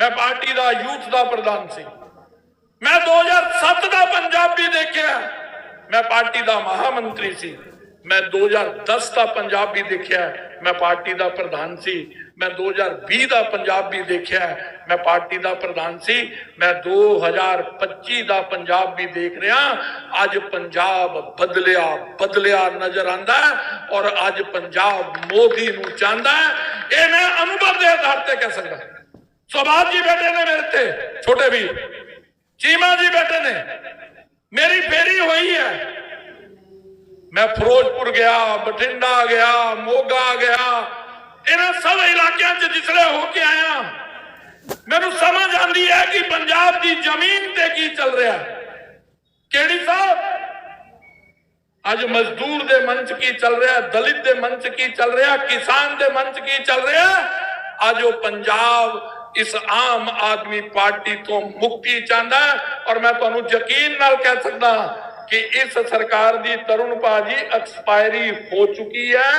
ਮੈਂ ਪਾਰਟੀ ਦਾ ਯੂਥ ਦਾ ਪ੍ਰਧਾਨ ਸੀ। ਮੈਂ 2007 ਦਾ ਪੰਜਾਬੀ ਦੇਖਿਆ। ਮੈਂ ਪਾਰਟੀ ਦਾ ਮਹਾਮੰਤਰੀ ਸੀ। ਮੈਂ 2010 ਦਾ ਪੰਜਾਬੀ ਦੇਖਿਆ। ਮੈਂ ਪਾਰਟੀ ਦਾ ਪ੍ਰਧਾਨ ਸੀ। ਮੈਂ 2020 ਦਾ ਪੰਜਾਬ ਵੀ ਦੇਖਿਆ ਮੈਂ ਪਾਰਟੀ ਦਾ ਪ੍ਰਧਾਨ ਸੀ। ਮੈਂ 2025 ਦਾ ਪੰਜਾਬ ਵੀ ਦੇਖ ਰਿਹਾ। ਅੱਜ ਪੰਜਾਬ ਬਦਲਿਆ ਬਦਲਿਆ ਨਜ਼ਰ ਆਂਦਾ ਔਰ ਅੱਜ ਪੰਜਾਬ ਮੋਦੀ ਨੂੰ ਚਾਹੁੰਦਾ ਇਹ ਮੈਂ ਅਨੁਭਵ ਦੇ ਆਧਾਰ ਤੇ ਕਹਿ ਸਕਦਾ ਸੁਭਾਸ਼ ਜੀ ਬੈਠੇ ਨੇ ਮੇਰੇ ਤੇ ਛੋਟੇ ਵੀ ਚੀਮਾ ਜੀ ਬੈਠੇ ਨੇ। ਮੇਰੀ ਫੇਰੀ ਹੋਈ ਹੈ। ਮੈਂ ਫਿਰੋਜ਼ਪੁਰ ਗਿਆ, ਬਠਿੰਡਾ ਗਿਆ, ਮੋਗਾ ਗਿਆ। ਇਹਨਾਂ ਸਭ ਇਲਾਕਿਆਂ 'ਚ ਜਿਸਲੇ ਹੋ ਕੇ ਆਇਆ, ਮੈਨੂੰ ਸਮਝ ਆਉਂਦੀ ਹੈ ਕਿ ਪੰਜਾਬ ਦੀ ਜ਼ਮੀਨ ਤੇ ਕੀ ਚੱਲ ਰਿਹਾ। ਕਿਹੜੀ ਸਾਹਿਬ? ਅੱਜ ਮਜ਼ਦੂਰ ਦੇ ਮਨ ਕੀ ਚੱਲ ਰਿਹਾ, ਦਲਿਤ ਦੇ ਮਨ ਕੀ ਚੱਲ ਰਿਹਾ, ਕਿਸਾਨ ਦੇ ਮਨ ਕੀ ਚੱਲ ਰਿਹਾ? ਅੱਜ ਉਹ ਪੰਜਾਬ ਇਸ ਆਮ ਆਦਮੀ ਪਾਰਟੀ ਤੋਂ ਮੁਕਤੀ ਚਾਹੁੰਦਾ ਔਰ ਮੈਂ ਤੁਹਾਨੂੰ ਯਕੀਨ ਨਾਲ ਕਹਿ ਸਕਦਾ ਕਿ ਇਸ ਸਰਕਾਰ ਦੀ ਤਰੁਣ ਭਾਜੀ ਐਕਸਪਾਇਰੀ ਹੋ ਚੁੱਕੀ ਹੈ।